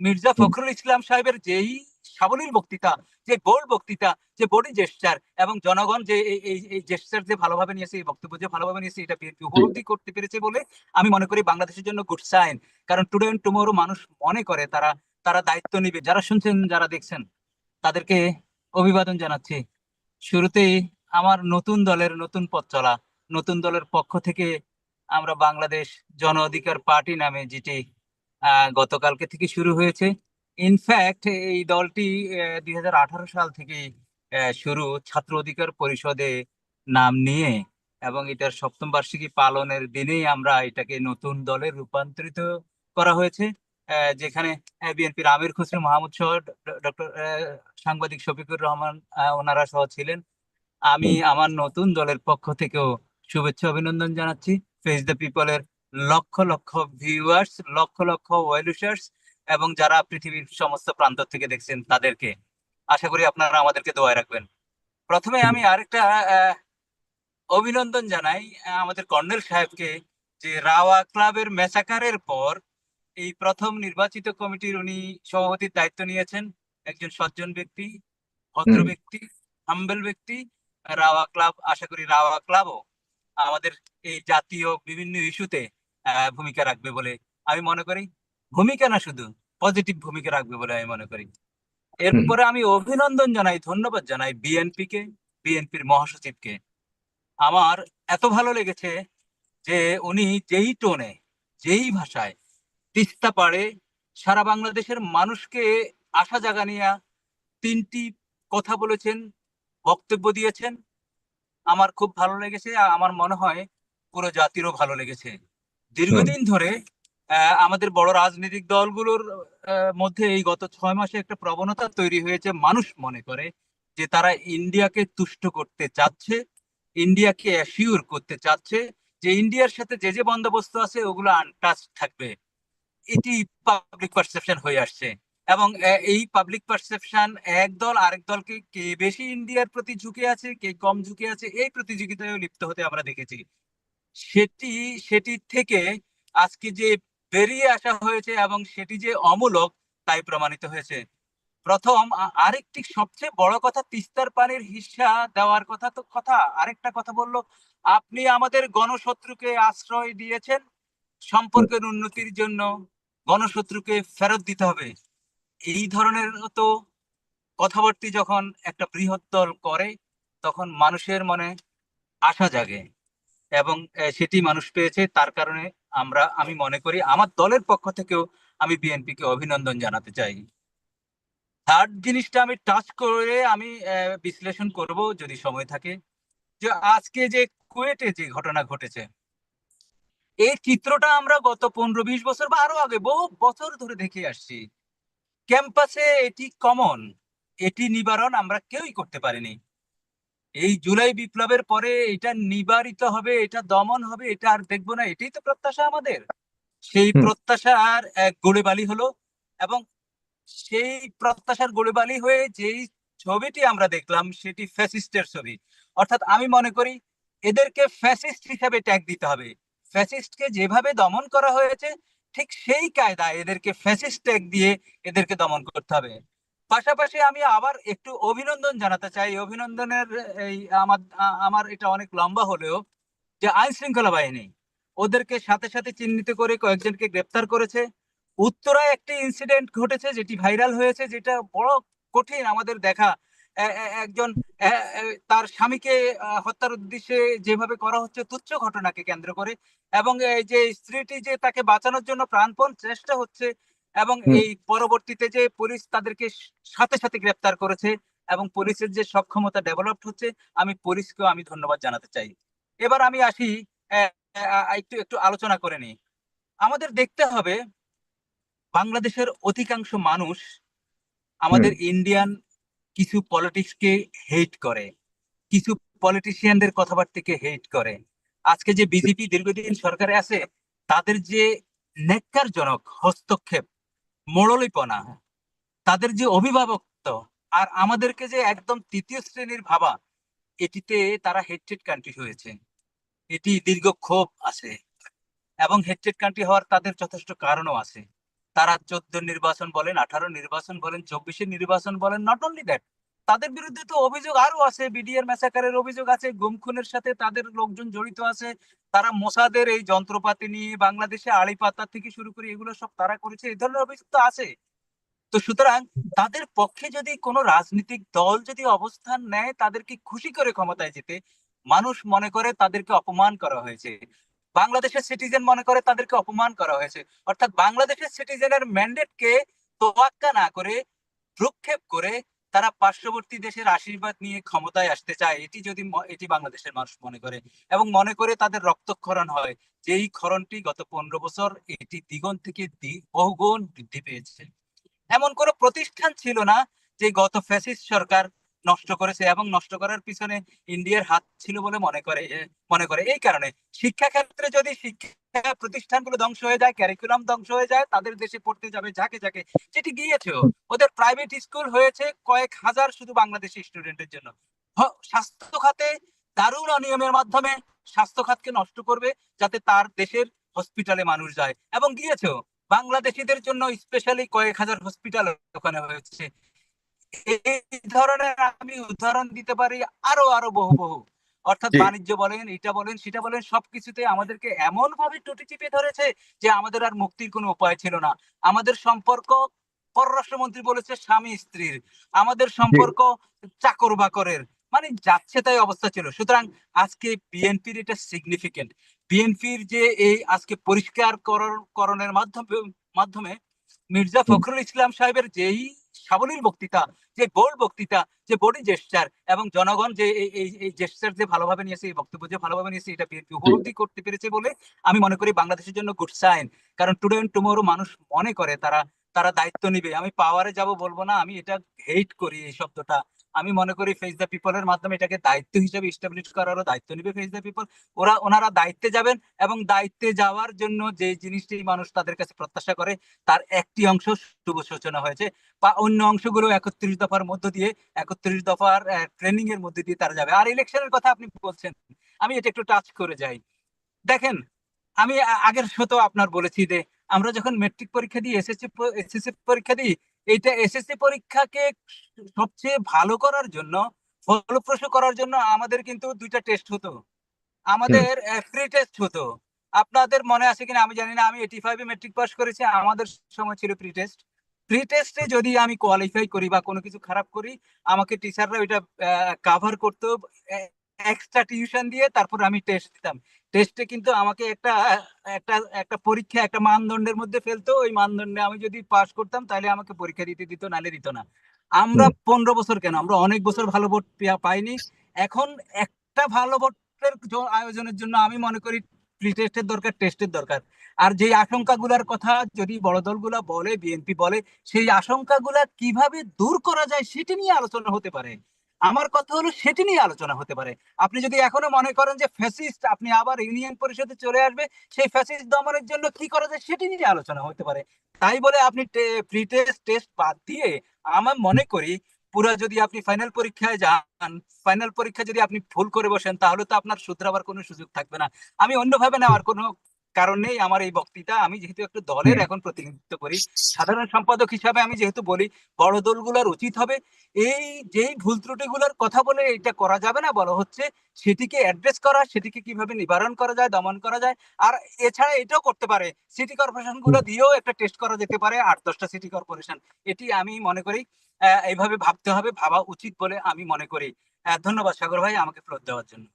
মির্জা ফখরুল ইসলাম সাহেবের যেই সাবলীল বক্তৃতা যে বোল্ড বক্তৃতা যে বডি জেস্টার এবং জনগণ যে এই- এই জেস্টার যে ভালোভাবে নিয়েছে এই বক্তব্য যে ভালোভাবে নিয়েছে এটা উপলব্ধি করতে পেরেছে বলে আমি মনে করি বাংলাদেশের জন্য গুড সাইন কারণ টুডে এন্ড টুমোরো মানুষ মনে করে তারা তারা দায়িত্ব নিবে। যারা শুনছেন যারা দেখছেন তাদেরকে অভিবাদন জানাচ্ছি। শুরুতেই আমার নতুন দলের নতুন পথ চলা নতুন দলের পক্ষ থেকে আমরা বাংলাদেশ জন অধিকার পার্টি নামে যেটি গতকালকে থেকে শুরু হয়েছে। ইনফ্যাক্ট এই দলটি দুই হাজার আঠারো সাল থেকে শুরু ছাত্র অধিকার পরিষদে নাম নিয়ে এবং এটার সপ্তম বার্ষিকী পালনের দিনেই আমরা এটাকে নতুন দলে রূপান্তরিত করা হয়েছে। যেখানে বিএনপির আমির খুসরো মাহমুদ সহ ডক্টর সাংবাদিক শফিকুর রহমান ওনারা সহ ছিলেন। আমি আমার নতুন দলের পক্ষ থেকেও শুভেচ্ছা অভিনন্দন জানাচ্ছি। Face the পিপলের lakh lakh viewers lakh lakh ওয়েলুশার্স এবং যারা পৃথিবীর সমস্ত প্রান্ত থেকে দেখছেন তাদেরকে। আশা করি আপনারা আমাদেরকে দোয়ায় রাখবেন। প্রথমে আমি আরেকটা অভিনন্দন জানাই আমাদের কর্নেল সাহেবকে যে রাওয়া ক্লাবের ম্যাসাকারের পর এই প্রথম নির্বাচিত কমিটির উনি সভাপতির দায়িত্ব নিয়েছেন। একজন সজ্জন ব্যক্তি ভদ্র ব্যক্তি হাম্বেল ব্যক্তি রাওয়া ক্লাব আশা করি রাওয়া ক্লাবও আমাদের এই জাতীয় বিভিন্ন ইস্যুতে ভূমিকা রাখবে বলে আমি মনে করি। ভূমিকা না শুধু পজিটিভ ভূমিকা রাখবে বলে আমি মনে করি। এরপরে আমি অভিনন্দন জানাই ধন্যবাদ জানাই বিএনপি কে বিএনপির মহাসচিবকে। আমার এত ভালো লেগেছে যে উনি যেই টোনে যেই ভাষায় তিস্তা পাড়ে সারা বাংলাদেশের মানুষকে আশা জাগানিয়া তিনটি কথা বলেছেন বক্তব্য দিয়েছেন। আমার খুব ভালো লেগেছে আমার মনে হয় পুরো জাতিরও ভালো লেগেছে। দীর্ঘদিন ধরে আমাদের বড় রাজনৈতিক দলগুলোর মধ্যে এই গত ছয় মাসে একটা প্রবণতা তৈরি হয়েছে, মানুষ মনে করে যে তারা ইন্ডিয়াকে তুষ্ট করতে চাচ্ছে, ইন্ডিয়াকে অ্যাসিউর করতে চাচ্ছে যে ইন্ডিয়ার সাথে যে যে বন্দোবস্ত আছে ওগুলো আনটাচ থাকবে। এটি পাবলিক পারসেপশন হয়ে আসছে এবং এই পাবলিক পারসেপশন এক দল আরেক দলকে কে বেশি ইন্ডিয়ার প্রতি ঝুঁকে আছে, কে কম ঝুঁকে আছে, এই প্রতিযোগিতায় লিপ্ত হতে আমরা দেখেছি। সেটি সেটি থেকে আজকে যে বেরিয়ে আসা হয়েছে এবং সেটি যে অমূলক তাই প্রমাণিত হয়েছে। প্রথম আরেকটি সবচেয়ে বড় কথা, তিস্তার পানির হিসা দেওয়ার কথা তো কথা। আরেকটা কথা বলল, আপনি আমাদের গণশত্রুকে আশ্রয় দিয়েছেন, সম্পর্কের উন্নতির জন্য গণশত্রুকে ফেরত দিতে হবে। এই ধরনের তো কথাবার্তি যখন একটা দল করে, তখন মানুষের মনে আশা জাগে। এবং সেটি মানুষ পেয়েছে। তার কারণে আমরা, আমি মনে করি আমার দলের পক্ষ থেকেও আমি বিএনপি কে অভিনন্দন জানাতে চাই। থার্ড জিনিসটা আমি টাচ করে আমি বিশ্লেষণ করব যদি সময় থাকে। যে আজকে যে কুয়েটে যে ঘটনা ঘটেছে, এই চিত্রটা আমরা গত পনেরো বিশ বছর বা আরও আগে বহু বছর ধরে দেখে আসছি। ক্যাম্পাসে এটি কমন এটি নিবারণ আমরা কেউই করতে পারিনি। এই জুলাই বিপ্লবের পরে এটা নিবারিত হবে এটা দমন হবে এটা আর দেখব না এটাই তো প্রত্যাশা আমাদের। সেই প্রত্যাশা আর এক গোলেবালি হলো এবং সেই প্রত্যাশার গোলেবালি হয়ে যেই ছবিটি আমরা দেখলাম সেটি ফ্যাসিস্টের ছবি। অর্থাৎ আমি মনে করি এদেরকে ফ্যাসিস্ট হিসাবে ট্যাগ দিতে হবে। ফ্যাসিস্টকে যেভাবে দমন করা হয়েছে ঠিক সেই কায়দায় এদেরকে ফ্যাসিস্ট ট্যাগ দিয়ে এদেরকে দমন করতে হবে। পাশাপাশি আমি আবার একটু অভিনন্দন জানাতে চাই। অভিনন্দনের, এই আমার আমার এটা অনেক লম্বা হলেও যে আইন শৃঙ্খলা বাহিনী, ওদেরকে সাথে সাথে চিহ্নিত করে কয়েকজনকে গ্রেপ্তার করেছে। উত্তরায় একটি ইনসিডেন্ট ঘটেছে যেটি ভাইরাল হয়েছে, যেটা বড় কঠিন আমাদের দেখা। একজন তার স্বামীকে হত্যার উদ্দেশ্যে যেভাবে করা হচ্ছে, তুচ্ছ ঘটনাকে কেন্দ্র করে। এবং যে স্ত্রীটি যে তাকে বাঁচানোর জন্য প্রাণপণ চেষ্টা হচ্ছে এবং এই পরবর্তীতে যে পুলিশ তাদেরকে সাথে সাথে গ্রেপ্তার করেছে এবং পুলিশের যে সক্ষমতা ডেভেলপড হচ্ছে আমি পুলিশকেও আমি ধন্যবাদ জানাতে চাই। এবার আমি আসি একটু একটু আলোচনা করে নিই। আমাদের দেখতে হবে বাংলাদেশের অধিকাংশ মানুষ আমাদের ইন্ডিয়ান কিছু পলিটিক্সকে হেট করে কিছু পলিটিশিয়ানদের কথাবার্তাকে হেট করে। আজকে যে বিজেপি দীর্ঘদিন সরকারে আছে তাদের যে ন্যাক্কারজনক হস্তক্ষেপ মোড়লিপনা তাদের যে অভিভাবকত্ব আর আমাদেরকে যে একদম তৃতীয় শ্রেণির ভাবা, এটিতে তারা হেডটেড কান্ট্রি হয়েছে। এটি দীর্ঘ ক্ষোভ আছে এবং হেডটেড কান্ট্রি হওয়ার তাদের যথেষ্ট কারণও আছে। তারা চোদ্দ নির্বাচন বলেন, আঠারো নির্বাচন বলেন চব্বিশের নির্বাচন বলেন নট অনলি দ্যাট তাদের বিরুদ্ধে তো অভিযোগ আরও আছে বিডিআর ম্যাসাকারের অভিযোগ আছে গুম খুনের সাথে তাদের লোকজন জড়িত আছে, তারা মোসাদের এই যন্ত্রপাতি নিয়ে বাংলাদেশে আড়ি পাতা থেকে শুরু করে এগুলো সব তারা করেছে এই ধরনের অভিযোগ তো আছে। তো সুতরাং তাদের পক্ষে যদি কোনো রাজনৈতিক দল যদি অবস্থান নেয়, তাদেরকে খুশি করে ক্ষমতায় যেতে, মানুষ মনে করে তাদেরকে অপমান করা হয়েছে। বাংলাদেশের সিটিজেন মনে করে তাদেরকে অপমান করা হয়েছে। অর্থাৎ বাংলাদেশের সিটিজেনের ম্যান্ডেটকে তোয়াক্কা না করে, ভ্রুক্ষেপ করে তারা পার্শ্ববর্তী দেশের আশীর্বাদ নিয়ে ক্ষমতায় আসতে চায়, এটি যদি এটি বাংলাদেশের মানুষ মনে করে এবং মনে করে তাদের রক্তক্ষরণ হয়, যেই ক্ষরণটি গত পনেরো বছর এটি দ্বিগুণ থেকে বহুগুণ বৃদ্ধি পেয়েছে। এমন কোনো প্রতিষ্ঠান ছিল না যে গত ফ্যাসিস্ট সরকার নষ্ট করেছে এবং নষ্ট করার পিছনে ইন্ডিয়ার হাত ছিল বলে মনে করে মনে করে। এই কারণে শিক্ষা ক্ষেত্রে যদি শিক্ষা প্রতিষ্ঠানগুলো ধ্বংস হয়ে যায় ক্যারিকুলাম ধ্বংস হয়ে যায়, তাদের দেশে পড়তে যাবে যাকে যাকে। যেটি গিয়েছেও ওদের প্রাইভেট স্কুল হয়েছে কয়েক হাজার শুধু বাংলাদেশি স্টুডেন্টের জন্য। স্বাস্থ্য খাতে দারুণ অনিয়মের মাধ্যমে স্বাস্থ্য খাতকে নষ্ট করবে, যাতে তার দেশের হসপিটালে মানুষ যায়। এবং গিয়েছেও বাংলাদেশিদের জন্য স্পেশালি কয়েক হাজার হসপিটাল ওখানে হয়েছে। এই ধরনের আমি উদাহরণ দিতে পারি আরও আরও বহু বহু। অর্থাৎ বাণিজ্য বলেন এটা বলেন সেটা বলেন সবকিছুতে আমাদেরকে এমন ভাবে টুটি চিপে ধরেছে যে আমাদের আর মুক্তির কোনো উপায় ছিল না। আমাদের সম্পর্ক পররাষ্ট্রমন্ত্রী বলেছে স্বামী স্ত্রীর। আমাদের সম্পর্ক চাকর বাকরের। মানে যাচ্ছে তাই অবস্থা ছিল। সুতরাং আজকে বিএনপির এটা সিগনিফিকেন্ট বিএনপির যে এই আজকে পরিষ্কার করণ- করণের মাধ্যমে মাধ্যমে মির্জা ফখরুল ইসলাম সাহেবের যেই সাবলীল বক্তৃতা যে গোল বক্তৃতা যে বডি জেস্টার এবং জনগণ যে এই এই জেস্টার যে ভালোভাবে নিয়েছে এই বক্তব্য যে ভালোভাবে নিয়েছে এটা উপলব্ধি করতে পেরেছে বলে আমি মনে করি বাংলাদেশের জন্য গুড সাইন কারণ টুডে এন্ড টুমোরো মানুষ মনে করে তারা তারা দায়িত্ব নিবে। আমি পাওয়ারে যাব বলব না আমি এটা হেট করি এই শব্দটা। আমি মনে করি ফেস দ্য পিপলের মাধ্যমে এটাকে দায়িত্ব হিসেবে ইস্টাবলিশ করারও দায়িত্ব নিবে ফেস দ্য পিপল ওরা, ওনারা দায়িত্বে যাবেন এবং দায়িত্বে যাওয়ার জন্য যে জিনিসটি মানুষ তাদের কাছে প্রত্যাশা করে, তার একটি অংশ শুভ সূচনা হয়েছে। বা অন্য অংশগুলো একত্রিশ দফার মধ্য দিয়ে, একত্রিশ দফার ট্রেনিং এর মধ্যে দিয়ে তারা যাবে। আর ইলেকশনের কথা আপনি বলছেন, আমি এটা একটু টাচ করে যাই। দেখেন, আমি আগের শত আপনার বলেছি যে, আমরা যখন মেট্রিক পরীক্ষা দিই এসএসসি এসএসসি পরীক্ষা দিই এইটা এসএসসি পরীক্ষাকে সবচেয়ে ভালো করার জন্য ফলপ্রসূ করার জন্য আমাদের কিন্তু দুইটা টেস্ট হতো। আমাদের প্রি টেস্ট হতো। আপনাদের মনে আছে কিনা? আমি জানি না। আমি এইটি ফাইভে মেট্রিক পাস করেছি। আমাদের সময় ছিল প্রি টেস্ট প্রি টেস্টে যদি আমি কোয়ালিফাই করি বা কোনো কিছু খারাপ করি আমাকে টিচাররা ওইটা কাভার করতো। এক্সট্রা টিউশন দিয়ে তারপর আমি টেস্ট দিতাম। টেস্টে কিন্তু আমাকে একটা একটা একটা পরীক্ষা একটা মানদণ্ডের মধ্যে ফেলতো। ওই মানদণ্ডে আমি যদি পাস করতাম তাহলে আমাকে পরীক্ষা দিতে দিত নালে দিত না। আমরা পনেরো বছর কেন? আমরা অনেক বছর ভালো ভোট পাইনি। এখন একটা ভালো ভোটের আয়োজনের জন্য আমি মনে করি প্রি টেস্টের দরকার টেস্টের দরকার। আর যে আশঙ্কাগুলার কথা যদি বড় দলগুলা বলে বিএনপি বলে সেই আশঙ্কাগুলা কীভাবে দূর করা যায় সেটি নিয়ে আলোচনা হতে পারে। আমার কথা হলো সেটি নিয়ে আলোচনা হতে পারে। আপনি যদি এখনও মনে করেন যে ফ্যাসিস্ট আপনি আবার ইউনিয়ন পরিষদে চলে আসবে, সেই ফ্যাসিস্ট দমনের জন্য কি করা যায় সেটি নিয়ে আলোচনা হতে পারে। তাই বলে আপনি প্রি টেস্ট টেস্ট বাদ দিয়ে আমার মনে করি পুরো যদি আপনি ফাইনাল পরীক্ষায় যান ফাইনাল পরীক্ষা যদি আপনি ভুল করে বসেন, তাহলে তো আপনার শুধরাবার কোনো সুযোগ থাকবে না। আমি অন্যভাবে নেওয়ার কোনো কারণ নেই আমার এই বক্তৃতা। আমি যেহেতু একটু দলের এখন প্রতিনিধিত্ব করি সাধারণ সম্পাদক হিসাবে আমি যেহেতু বলি বড় দলগুলোর উচিত হবে। এই যেই ভুল ত্রুটিগুলোর কথা বলে এটা করা যাবে না বলা হচ্ছে সেটিকে অ্যাড্রেস করা সেটিকে কীভাবে নিবারণ করা যায় দমন করা যায়। আর এছাড়া এটাও করতে পারে সিটি কর্পোরেশনগুলো দিয়েও একটা টেস্ট করা যেতে পারে আট দশটা সিটি কর্পোরেশন এটি আমি মনে করি আহ, এইভাবে ভাবতে হবে ভাবা উচিত বলে আমি মনে করি। ধন্যবাদ সাগর ভাই আমাকে ফ্লোর দেওয়ার জন্য।